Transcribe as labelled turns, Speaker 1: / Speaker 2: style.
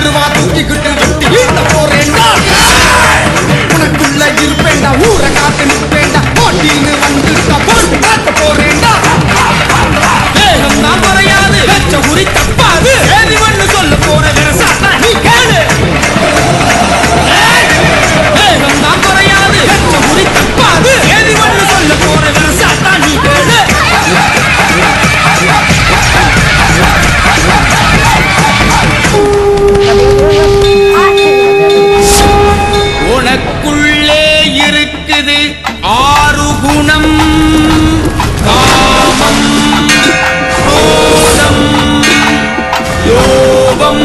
Speaker 1: தருவா தூக்கிக்கிட்டு ఏది ఆరు గుణం. కామం క్రోధం